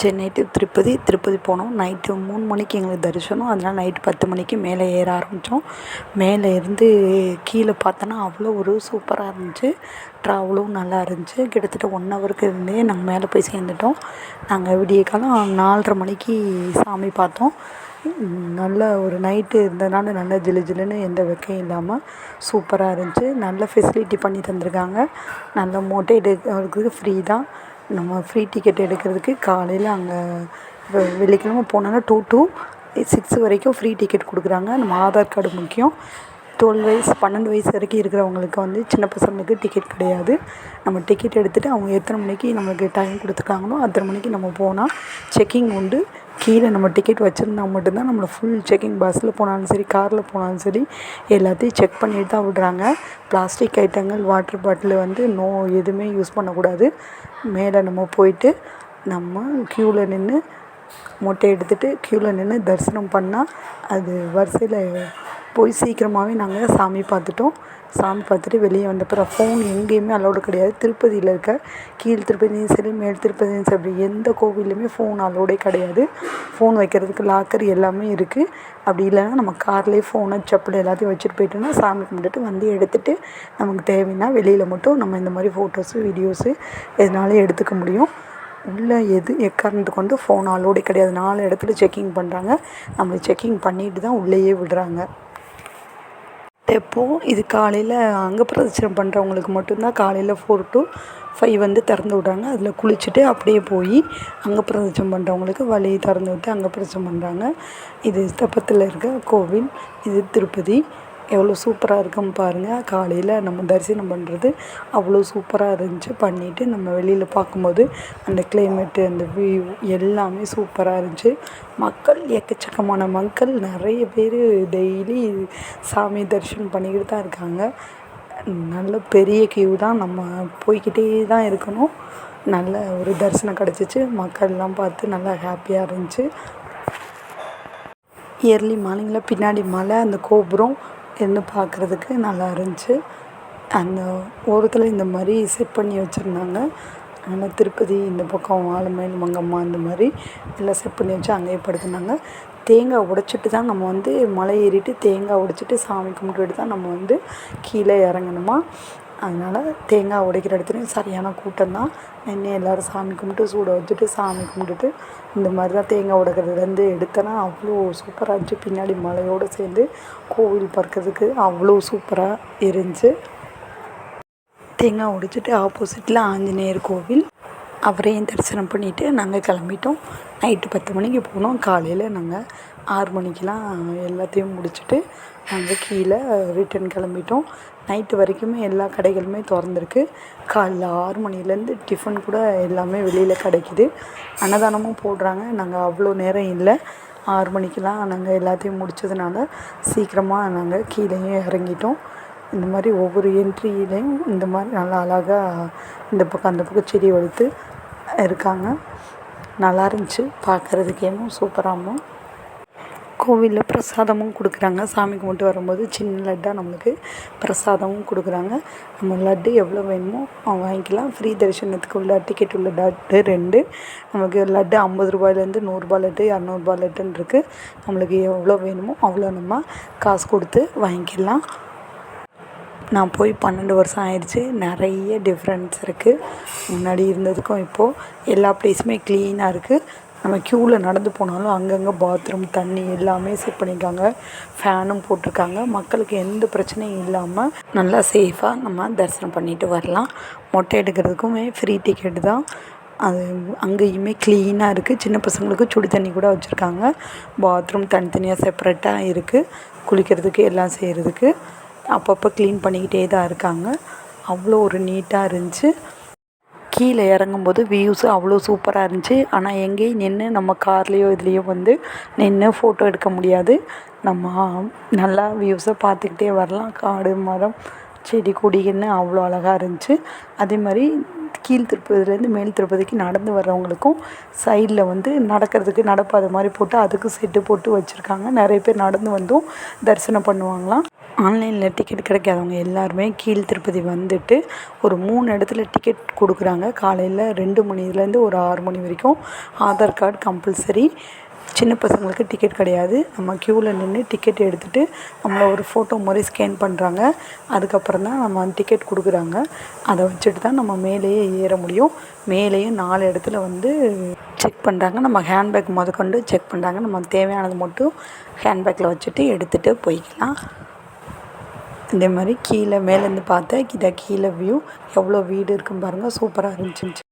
Chennai to Tirupati Tirupati போனோம். Night மூணு மணிக்கு எங்களுக்கு தரிசனம். அதனால் நைட்டு பத்து மணிக்கு மேலே ஏற ஆரம்பித்தோம் மேலே இருந்து கீழே பார்த்தோன்னா அவ்வளோ ஒரு சூப்பராக இருந்துச்சு. ட்ராவலும் நல்லா இருந்துச்சு. கிட்டத்தட்ட ஒன் ஹவருக்கு இருந்தே நாங்கள் மேலே போய் சேர்ந்துட்டோம். நாங்கள் விடிய காலம் நாலரை மணிக்கு சாமி பார்த்தோம். நல்ல ஒரு நைட்டு இருந்ததுனால நல்ல ஜிலு ஜிலுன்னு எந்த வெக்கையும் இல்லாமல் சூப்பராக இருந்துச்சு. நல்ல ஃபெசிலிட்டி பண்ணி தந்திருக்காங்க. நல்ல மோட்டை எடுக்கிறதுக்கு ஃப்ரீ தான். நம்ம ஃப்ரீ டிக்கெட் எடுக்கிறதுக்கு காலையில் அங்கே இப்போ வெள்ளிக்கிழமை போனோன்னா டூ டூ சிக்ஸ் வரைக்கும் ஃப்ரீ டிக்கெட் கொடுக்குறாங்க. நம்ம ஆதார் கார்டு முக்கியம். டுவெல் வயசு பன்னெண்டு வயசு வரைக்கும் இருக்கிறவங்களுக்கு வந்து சின்ன பசங்களுக்கு டிக்கெட் கிடையாது. நம்ம டிக்கெட் எடுத்துகிட்டு அவங்க எத்தனை மணிக்கு நம்மளுக்கு டைம் கொடுத்துருக்காங்களோ அத்தனை மணிக்கு நம்ம போனால் செக்கிங் உண்டு. கீழே நம்ம டிக்கெட் வச்சுருந்தா மட்டும்தான் நம்மளை ஃபுல் செக்கிங் பஸ்ஸில் போனாலும் சரி காரில் போனாலும் சரி எல்லாத்தையும் செக் பண்ணிட்டு தான் விடுறாங்க. பிளாஸ்டிக் ஐட்டங்கள் வாட்டர் பாட்டில் வந்து நோ எதுவுமே யூஸ் பண்ணக்கூடாது. மேலே நம்ம போயிட்டு நம்ம க்யூவில் நின்று மொட்டை எடுத்துகிட்டு க்யூவில் நின்று தரிசனம் பண்ணால் அது வரிசையில் போய் சீக்கிரமாகவே நாங்கள் சாமி பார்த்துட்டோம். சாமி பார்த்துட்டு வெளியே வந்த ஃபோன் எங்கேயுமே அலௌடு கிடையாது. திருப்பதியில் இருக்க கீழ் திருப்பதியும் சரி மேல் திருப்பதியும் சரி அப்படி எந்த கோவில்லையுமே ஃபோன் அலௌடே கிடையாது. ஃபோன் வைக்கிறதுக்கு லாக்கர் எல்லாமே இருக்குது அப்படி இல்லைன்னா நம்ம கார்லேயே ஃபோனு செப்பல் எல்லாத்தையும் வச்சுட்டு போயிட்டோம்னா சாமி கும்பிட்டுட்டு வந்து எடுத்துகிட்டு நமக்கு தேவைன்னா வெளியில் மட்டும் நம்ம இந்த மாதிரி ஃபோட்டோஸு வீடியோஸு எதுனாலும் எடுத்துக்க முடியும். உள்ளே எது எக்காரணத்துக்கு கொண்டு ஃபோன் அலோடே கிடையாது. நாலு இடத்துல செக்கிங் பண்ணுறாங்க நம்மளை செக்கிங் பண்ணிட்டு தான் உள்ளேயே விடுறாங்க. எப்போது இது காலையில் அங்க பிரதட்சணம் பண்ணுறவங்களுக்கு மட்டும்தான் காலையில் ஃபோர் டு ஃபைவ் வந்து திறந்து விட்றாங்க. அதில் குளிச்சுட்டு அப்படியே போய் அங்க பிரதட்சணம் பண்ணுறவங்களுக்கு வழி திறந்து விட்டு அங்கே பிரதட்சணம் பண்ணுறாங்க இது தெப்பத்தில் இருக்க கோவில் இது திருப்பதி. எவ்வளோ சூப்பராக இருக்குன்னு பாருங்கள் காலையில் நம்ம தரிசனம் பண்ணுறது அவ்வளோ சூப்பராக இருந்துச்சு. பண்ணிவிட்டு நம்ம வெளியில் பார்க்கும்போது அந்த கிளைமேட்டு அந்த வியூ எல்லாமே சூப்பராக இருந்துச்சு. மக்கள் எக்கச்சக்கமான மக்கள் நிறைய பேர் டெய்லி சாமி தரிசனம் பண்ணிக்கிட்டு தான் இருக்காங்க. நல்ல பெரிய கியூ தான். நம்ம போய்க்கிட்டே தான் இருக்கணும். நல்ல ஒரு தரிசனம் கிடச்சிச்சு. மக்கள்லாம் பார்த்து நல்லா ஹாப்பியாக இருந்துச்சு. இயர்லி மார்னிங்கில் பின்னாடி மலை அந்த கோபுரம் இருந்து பார்க்குறதுக்கு நல்லா இருந்துச்சு. அந்த ஓரத்தில் இந்த மாதிரி செட் பண்ணி வச்சுருந்தாங்க. ஆனால் திருப்பதி இந்த பக்கம் ஆலமேல் மங்கம்மா இந்த மாதிரி எல்லாம் செட் பண்ணி வச்சு அங்கேயே படுத்துனாங்க தேங்காய் உடைச்சிட்டு தான் நம்ம வந்து மலை ஏறிட்டு தேங்காய் உடைச்சிட்டு சாமி கும்பிட்டுட்டு தான் நம்ம வந்து கீழே இறங்கணுமா அதனால் தேங்காய் உடைக்கிற இடத்துலையும் சரியான கூட்டம் தான் நின்று எல்லோரும் சாமி கும்பிட்டு சூடை வச்சுட்டு சாமி கும்பிட்டுட்டு இந்த மாதிரி தான் தேங்காய் உடைக்கிறதுலேருந்து எடுத்தேன்னா அவ்வளோ சூப்பராக இருந்துச்சு. பின்னாடி மலையோடு சேர்ந்து கோவில் பார்க்கறதுக்கு அவ்வளோ சூப்பராக இருந்துச்சு. தேங்காய் உடைச்சிட்டு ஆப்போசிட்டில் ஆஞ்சநேயர் கோவில். அவரையும் தரிசனம் பண்ணிவிட்டு நாங்கள் கிளம்பிட்டோம். நைட்டு பத்து மணிக்கு போனோம். காலையில் நாங்கள் ஆறு மணிக்கெலாம் எல்லாத்தையும் முடிச்சுட்டு நாங்கள் கீழே ரிட்டன் கிளம்பிட்டோம். நைட்டு வரைக்குமே எல்லா கடைகளுமே திறந்துருக்கு. காலைல ஆறு மணிலேருந்து டிஃபன் கூட எல்லாமே வெளியில் கிடைக்கிது. அன்னதானமும் போடுறாங்க. நாங்கள் அவ்வளோ நேரம் இல்லை. ஆறு மணிக்கெலாம் நாங்கள் எல்லாத்தையும் முடித்ததுனால சீக்கிரமாக நாங்கள் கீழேயும் இறங்கிட்டோம். இந்த மாதிரி ஒவ்வொரு என்ட்ரியிலையும் இந்த மாதிரி நல்லா அழகாக இந்த பக்கம் அந்த பக்கம் செடி வளர்த்து இருக்காங்க. நல்லா இருந்துச்சு. பார்க்குறதுக்கேமோ சூப்பராகவும் கோவிலில் பிரசாதமும் கொடுக்குறாங்க. சாமி கும்பிட்டு வரும்போது சின்ன லட்டாக நம்மளுக்கு பிரசாதமும் கொடுக்குறாங்க. நம்ம லட்டு எவ்வளோ வேணுமோ வாங்கிக்கலாம். ஃப்ரீ தரிசனத்துக்கு உள்ள டிக்கெட் உள்ள லட்டு ரெண்டு. நமக்கு லட்டு ஐம்பது ரூபாயிலேருந்து நூறுரூபா லட்டு இரநூறுபா லட்டுன்னு இருக்குது நம்மளுக்கு எவ்வளோ வேணுமோ அவ்வளோ நம்ம காசு கொடுத்து வாங்கிக்கலாம். நான் போய் பன்னெண்டு வருஷம் ஆயிடுச்சு. நிறைய டிஃப்ரென்ஸ் இருக்குது முன்னாடி இருந்ததுக்கும் இப்போது எல்லா ப்ளேஸுமே க்ளீனாக இருக்குது நம்ம க்யூவில் நடந்து போனாலும் அங்கங்கே பாத்ரூம் தண்ணி எல்லாமே செட் பண்ணியிருக்காங்க ஃபேனும் போட்டிருக்காங்க. மக்களுக்கு எந்த பிரச்சனையும் இல்லாமல் நல்லா சேஃபாக நம்ம தரிசனம் பண்ணிட்டு வரலாம். மொட்டை எடுக்கிறதுக்குமே ஃப்ரீ டிக்கெட்டு தான். அது அங்கேயுமே க்ளீனாக இருக்குது சின்ன பசங்களுக்கு சுடு தண்ணி கூட வச்சுருக்காங்க. பாத்ரூம் தனித்தனியாக செப்பரேட்டாக இருக்குது குளிக்கிறதுக்கு எல்லாம் செய்கிறதுக்கு அப்பப்போ க்ளீன் பண்ணிக்கிட்டே தான் இருக்காங்க. அவ்வளோ ஒரு நீட்டாக இருந்துச்சு. கீழே இறங்கும்போது வியூஸு அவ்வளோ சூப்பராக இருந்துச்சு. ஆனால் எங்கேயும் நின்று நம்ம கார்லேயோ இதுலேயோ வந்து நின்று ஃபோட்டோ எடுக்க முடியாது. நம்ம நல்லா வியூஸை பார்த்துக்கிட்டே வரலாம். காடு மரம் செடி கொடின்னு அவ்வளோ அழகாக இருந்துச்சு. அதே மாதிரி கீழ் திருப்பதிலேருந்து மேல் திருப்பதிக்கு நடந்து வர்றவங்களுக்கும் சைடில் வந்து நடக்கிறதுக்கு நடப்பாத மாதிரி போட்டு அதுக்கு செட்டு போட்டு வச்சுருக்காங்க. நிறைய பேர் நடந்து வந்தும் தரிசனம் பண்ணுவாங்களாம். ஆன்லைனில் டிக்கெட் கிடைக்காதவங்க எல்லாருமே கீழ் திருப்பதி வந்துட்டு ஒரு மூணு இடத்துல டிக்கெட் கொடுக்குறாங்க. காலையில் ரெண்டு மணிலேருந்து ஒரு ஆறு மணி வரைக்கும் ஆதார் கார்டு கம்பல்சரி சின்ன பசங்களுக்கு டிக்கெட் கிடையாது. நம்ம க்யூவில் நின்று டிக்கெட் எடுத்துகிட்டு நம்மளை ஒரு ஃபோட்டோ மாதிரி ஸ்கேன் பண்ணுறாங்க அதுக்கப்புறம் தான் நம்ம டிக்கெட் கொடுக்குறாங்க. அதை வச்சுட்டு தான் நம்ம மேலேயே ஏற முடியும். மேலேயும் நாலு இடத்துல வந்து செக் பண்ணுறாங்க நம்ம ஹேண்ட்பேக் முதற்கொண்டு செக் பண்ணுறாங்க நம்ம தேவையானது மட்டும் ஹேண்ட்பேக்கில் வச்சுட்டு எடுத்துகிட்டு போய்க்கலாம். இதே மாதிரி கீழே மேலேருந்து பார்த்தா இதை கீழே வியூ எவ்வளோ வீடு இருக்குன்னு பாருங்கள் சூப்பராக இருந்துச்சு.